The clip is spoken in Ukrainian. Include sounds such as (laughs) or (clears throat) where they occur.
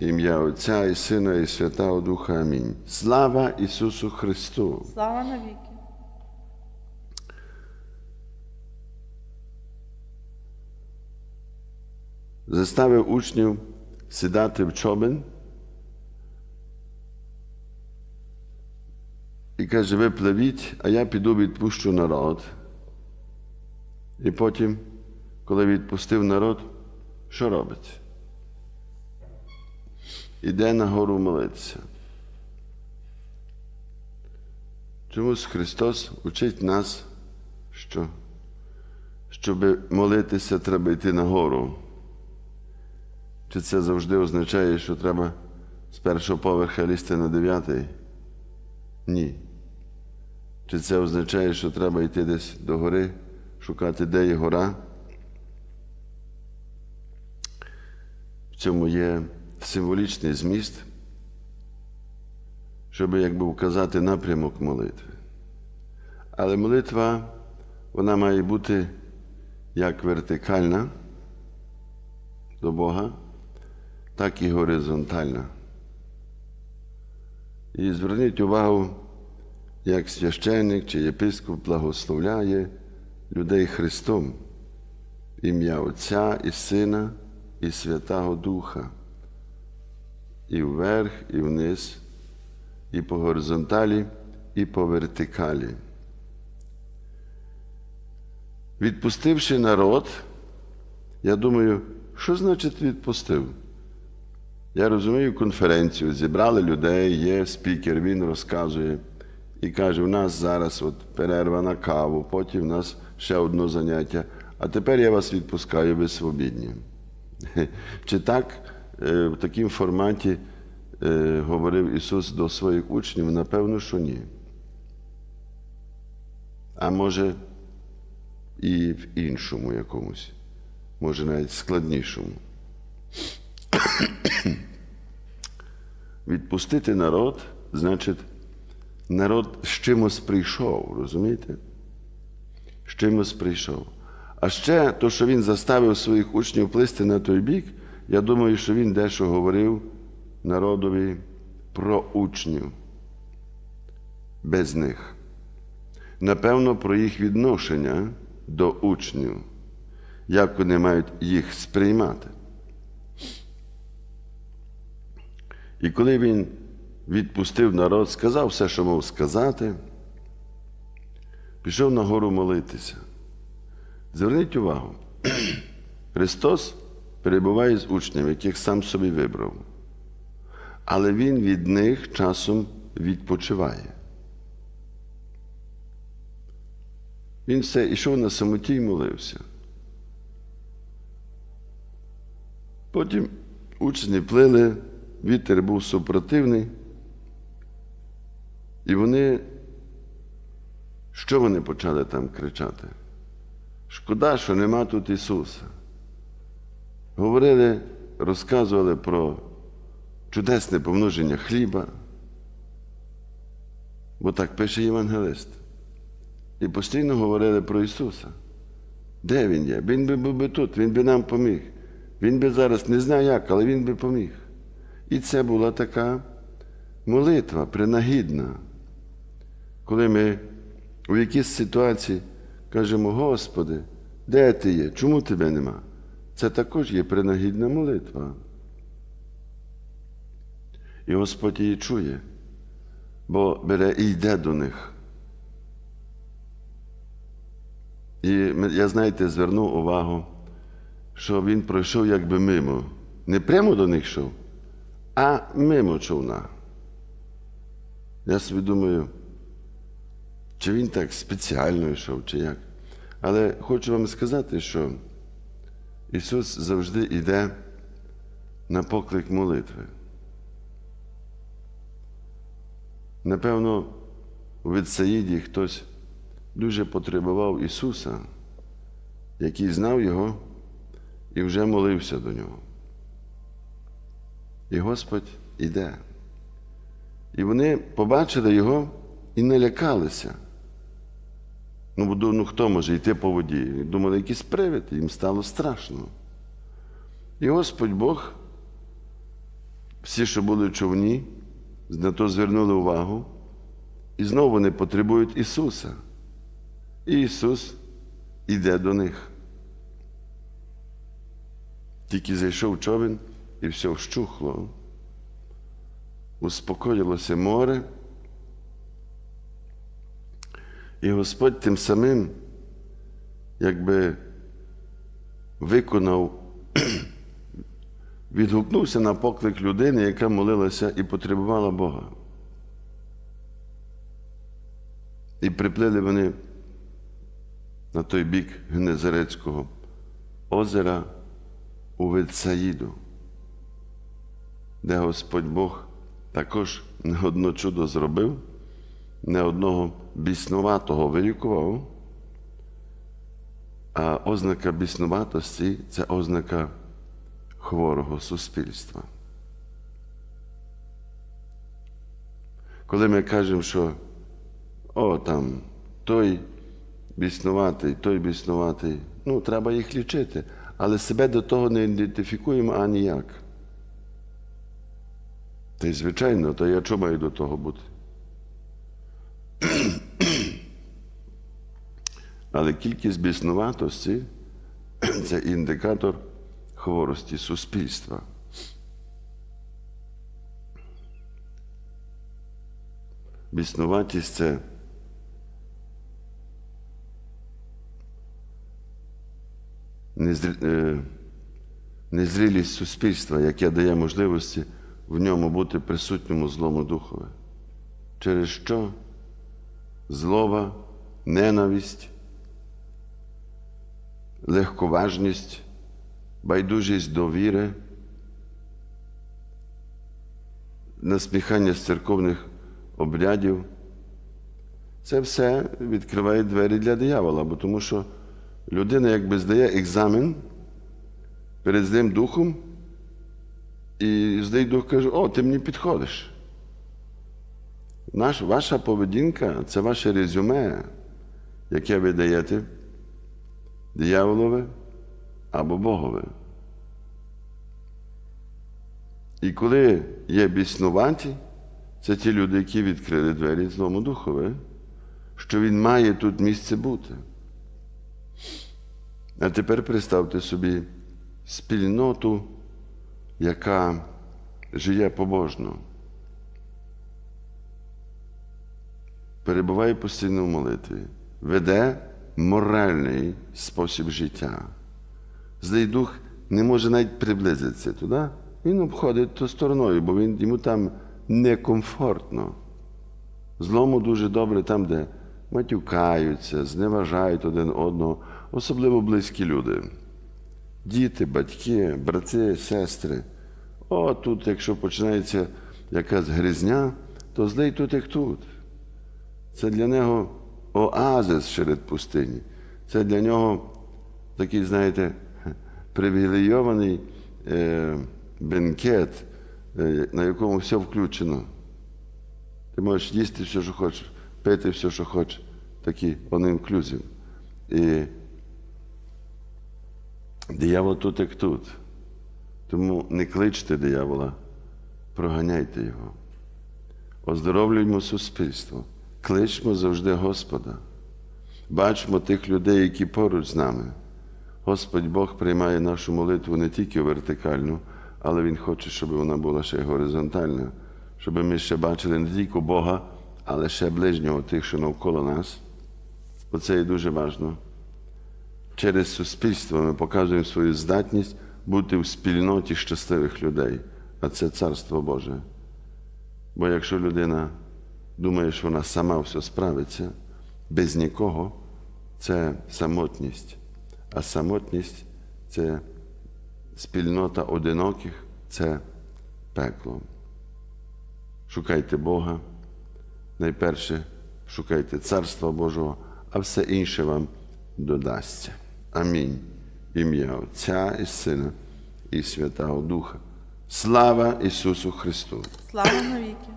Ім'я Отця і Сина, і Святого Духа. Амінь. Слава Ісусу Христу! Слава навіки. Заставив учнів сідати в човен і каже, ви пливіть, а я піду відпущу народ. І потім, коли відпустив народ, що робить? Іде на гору молитися. Чомусь Христос учить нас, що щоб молитися, треба йти на гору. Чи це завжди означає, що треба з першого поверха лізти на дев'ятий? Ні. Чи це означає, що треба йти десь до гори, шукати, де є гора? В цьому є символічний зміст, щоб якби вказати напрямок молитви. Але молитва, вона має бути як вертикальна до Бога, так і горизонтальна. І зверніть увагу, як священник чи єпископ благословляє людей Христом, ім'я Отця і Сина і Святого Духа. І вверх, і вниз, і по горизонталі, і по вертикалі. Відпустивши народ, я думаю, що значить відпустив? Я розумію конференцію, зібрали людей, є спікер, він розказує і каже: у нас зараз от перерва на каву, потім у нас ще одне заняття, а тепер я вас відпускаю, ви свобідні. (laughs) Чи так в такому форматі е, говорив Ісус до своїх учнів? Напевно, що ні. А може, і в іншому якомусь, може навіть складнішому. Відпустити народ, значить, народ з чимось прийшов, розумієте? З чимось прийшов. А ще то, що він заставив своїх учнів плисти на той бік, я думаю, що він дещо говорив народові про учнів без них. Напевно, про їх відношення до учнів, як вони мають їх сприймати. І коли він відпустив народ, сказав все, що мав сказати, пішов на гору молитися. Зверніть увагу, (clears throat) Христос перебуває з учнями, яких сам собі вибрав, але Він від них часом відпочиває. Він все йшов на самоті і молився. Потім учні плили, вітер був супротивний, і вони, що вони почали там кричати? Шкода, що нема тут Ісуса. Говорили, розказували про чудесне помноження хліба, бо так пише Євангелист. І постійно говорили про Ісуса. Де Він є? Він би був би тут, Він би нам поміг. Він би зараз не знаю як, але Він би поміг. І це була така молитва принагідна, коли ми у якійсь ситуації кажемо, Господи, де ти є? Чому тебе нема? Це також є принагідна молитва. І Господь її чує, бо бере і йде до них. І я, знаєте, звернув увагу, що він пройшов якби мимо. Не прямо до них йшов, а мимо човна. Я собі думаю, чи він так спеціально йшов, чи як. Але хочу вам сказати, що Ісус завжди йде на поклик молитви. Напевно, у Вітсаїді хтось дуже потребував Ісуса, який знав Його і вже молився до Нього. І Господь іде. І вони побачили Його і налякалися. Ну, бо ну, хто може йти по воді? Думали, якийсь привид, їм стало страшно. І Господь Бог всі, що були в човні, на то звернули увагу, і знову вони потребують Ісуса. І Ісус іде до них. Тільки зайшов човен і все вщухло. Успокоїлося море. І Господь тим самим, якби виконав, (clears throat) відгукнувся на поклик людини, яка молилася і потребувала Бога. І приплили вони на той бік Генезарецького озера у Вецаїду, де Господь Бог також не одно чудо зробив, не одного біснуватого вилікував, а ознака біснуватості це ознака хворого суспільства. Коли ми кажемо, що о, там той біснуватий, той біснуватий, ну, треба їх лічити, але себе до того не ідентифікуємо аніяк. Та й звичайно, то я чому маю до того бути? Але кількість біснуватості (clears throat) це індикатор хворості суспільства. Біснуватість це е, незрілість суспільства, яке дає можливості в ньому бути присутньому злому духові. Через що злоба, ненависть, легковажність, байдужість до віри, насміхання з церковних обрядів. Це все відкриває двері для диявола, бо тому що людина якби здає екзамен перед злим духом, і злий дух каже, о, ти мені підходиш. Наш, ваша поведінка це ваше резюме, яке ви даєте дияволове або Богове. І коли є біснуваті, це ті люди, які відкрили двері злому духові, що він має тут місце бути. А тепер представте собі спільноту, яка живе побожно, перебуває постійно в молитві, веде моральний спосіб життя. Злий дух не може навіть приблизитися туди, він обходить то стороною, бо він, йому там некомфортно. Злому дуже добре там, де матюкаються, зневажають один одного, особливо близькі люди. Діти, батьки, брати, сестри. О, тут, якщо починається якась гризня, то злий тут як тут. Це для нього оазис серед пустині. Це для нього такий, знаєте, привілейований е, бенкет, е, на якому все включено. Ти можеш їсти все, що хочеш, пити все, що хочеш. Такий он інклюзив. І диявол тут як тут. Тому не кличте диявола, проганяйте його. Оздоровлюємо суспільство, кличмо завжди Господа. Бачимо тих людей, які поруч з нами. Господь Бог приймає нашу молитву не тільки вертикальну, але Він хоче, щоб вона була ще горизонтальна, щоб ми ще бачили не тільки Бога, але ще ближнього тих, що навколо нас. Оце є дуже важливо. Через суспільство ми показуємо свою здатність бути в спільноті щасливих людей, а це Царство Боже. Бо якщо людина думає, що вона сама все справиться, без нікого, це самотність. А самотність це спільнота одиноких, це пекло. Шукайте Бога. Найперше шукайте Царства Божого, а все інше вам додасться. Амінь. Ім'я Отця і Сина і Святого Духа. Слава Ісусу Христу! Слава навіки!